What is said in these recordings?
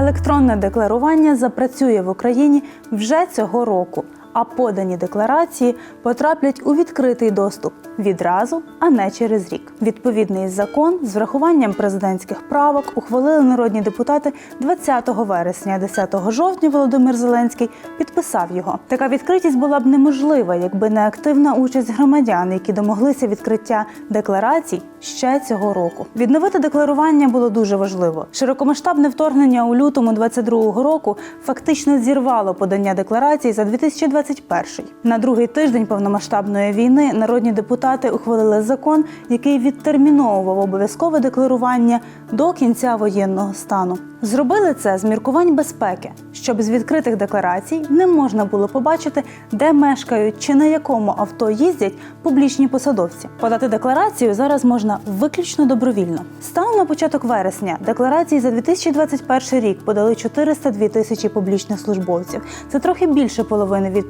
Електронне декларування запрацює в Україні вже цього року, а подані декларації потраплять у відкритий доступ відразу, а не через рік. Відповідний закон з врахуванням президентських правок ухвалили народні депутати 20 вересня, 10 жовтня Володимир Зеленський підписав його. Така відкритість була б неможлива, якби не активна участь громадян, які домоглися відкриття декларацій ще цього року. Відновити декларування було дуже важливо. Широкомасштабне вторгнення у лютому 22-го року фактично зірвало подання декларацій за 2021. На другий тиждень повномасштабної війни народні депутати ухвалили закон, який відтерміновував обов'язкове декларування до кінця воєнного стану. Зробили це з міркувань безпеки, щоб з відкритих декларацій не можна було побачити, де мешкають чи на якому авто їздять публічні посадовці. Подати декларацію зараз можна виключно добровільно. Станом на початок вересня декларації за 2021 рік подали 402 тисячі публічних службовців. Це трохи більше половини від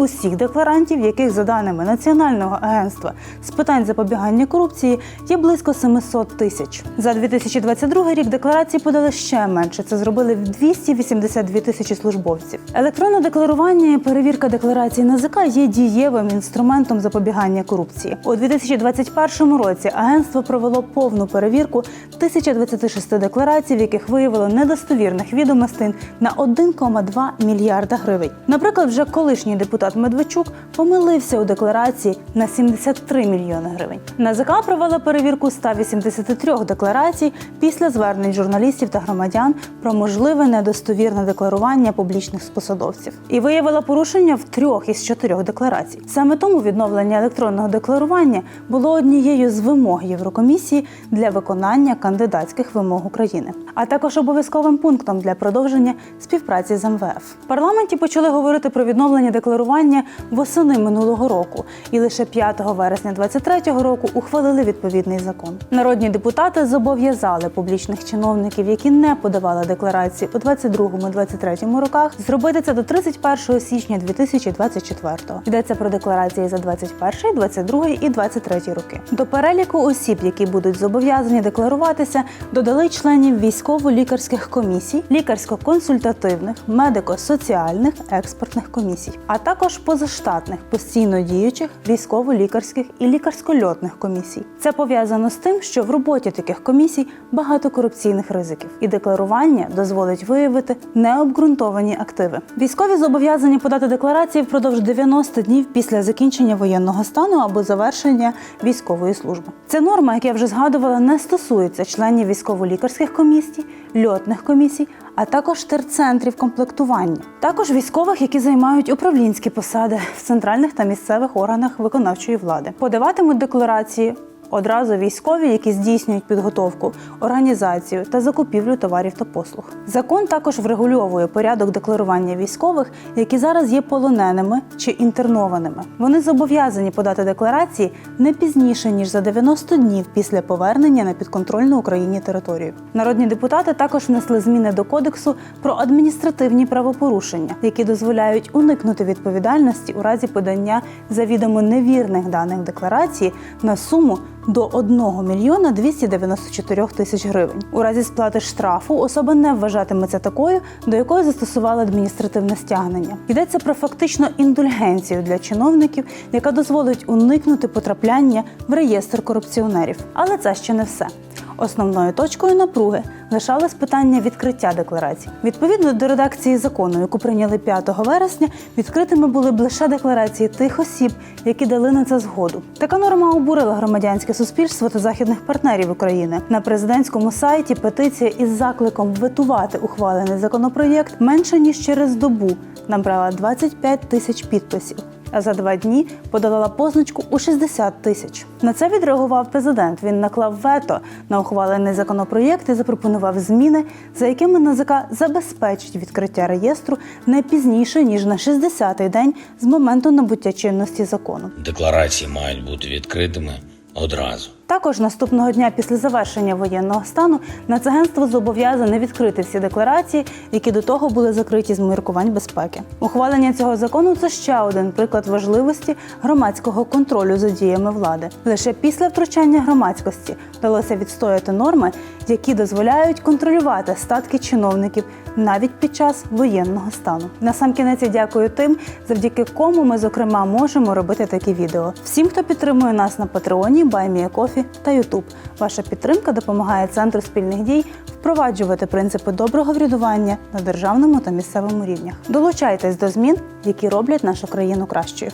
усіх декларантів, яких за даними Національного агентства з питань запобігання корупції є близько 700 тисяч. За 2022 рік декларації подали ще менше. Це зробили 282 тисячі службовців. Електронне декларування і перевірка декларацій НАЗК є дієвим інструментом запобігання корупції. У 2021 році агентство провело повну перевірку 1026 декларацій, в яких виявило недостовірних відомостей на 1,2 мільярда гривень. Наприклад, вже колишній депутат Медведчук помилився у декларації на 73 мільйони гривень. НАЗК провела перевірку 183 декларацій після звернень журналістів та громадян про можливе недостовірне декларування публічних посадовців і виявила порушення в трьох із чотирьох декларацій. Саме тому відновлення електронного декларування було однією з вимог Єврокомісії для виконання кандидатських вимог України, а також обов'язковим пунктом для продовження співпраці з МВФ. В парламенті почали говорити про відновлення декларування восени минулого року, і лише 5 вересня 2023 року ухвалили відповідний закон. Народні депутати зобов'язали публічних чиновників, які не подавали декларації у 22-23 роках, зробити це до 31 січня 2024. Йдеться про декларації за 21, 22 і 23 роки. До переліку осіб, які будуть зобов'язані декларуватися, додали членів військово-лікарських комісій, лікарсько-консультативних, медико-соціальних, експертних комісій, а також позаштатних постійно діючих військово-лікарських і лікарсько-льотних комісій. Це пов'язано з тим, що в роботі таких комісій багато корупційних ризиків, і декларування дозволить виявити необґрунтовані активи. Військові зобов'язані подати декларації впродовж 90 днів після закінчення воєнного стану або завершення військової служби. Ця норма, як я вже згадувала, не стосується членів військово-лікарських комісій, льотних комісій, а також терцентрів комплектування, також військових, які займають управлінські посади в центральних та місцевих органах виконавчої влади, подаватимуть декларації. Одразу військові, які здійснюють підготовку, організацію та закупівлю товарів та послуг. Закон також врегульовує порядок декларування військових, які зараз є полоненими чи інтернованими. Вони зобов'язані подати декларації не пізніше ніж за 90 днів після повернення на підконтрольну Україні територію. Народні депутати також внесли зміни до кодексу про адміністративні правопорушення, які дозволяють уникнути відповідальності у разі подання завідомо невірних даних декларації на суму до 1 мільйона 294 тисяч гривень. У разі сплати штрафу особа не вважатиметься такою, до якої застосували адміністративне стягнення. Йдеться про фактично індульгенцію для чиновників, яка дозволить уникнути потрапляння в реєстр корупціонерів. Але це ще не все. Основною точкою напруги лишалось питання відкриття декларацій. Відповідно до редакції закону, яку прийняли 5 вересня, відкритими були б лише декларації тих осіб, які дали на це згоду. Така норма обурила громадянське суспільство та західних партнерів України. На президентському сайті петиція із закликом ветувати ухвалений законопроєкт менше ніж через добу набрала 25 тисяч підписів а за два дні подолала позначку у 60 тисяч. На це відреагував президент. Він наклав вето на ухвалений законопроєкт і запропонував зміни, за якими НАЗК забезпечить відкриття реєстру не пізніше ніж на 60-й день з моменту набуття чинності закону. Декларації мають бути відкритими одразу. Також наступного дня після завершення воєнного стану Нацагентство зобов'язане відкрити всі декларації, які до того були закриті з міркувань безпеки. Ухвалення цього закону це ще один приклад важливості громадського контролю за діями влади. Лише після втручання громадськості вдалося відстояти норми, які дозволяють контролювати статки чиновників навіть під час воєнного стану. Насамкінець я дякую тим, завдяки кому ми, зокрема, можемо робити такі відео. Всім, хто підтримує нас на Патреоні, Байміякофі та Ютуб. Ваша підтримка допомагає центру спільних дій впроваджувати принципи доброго врядування на державному та місцевому рівнях. Долучайтесь до змін, які роблять нашу країну кращою.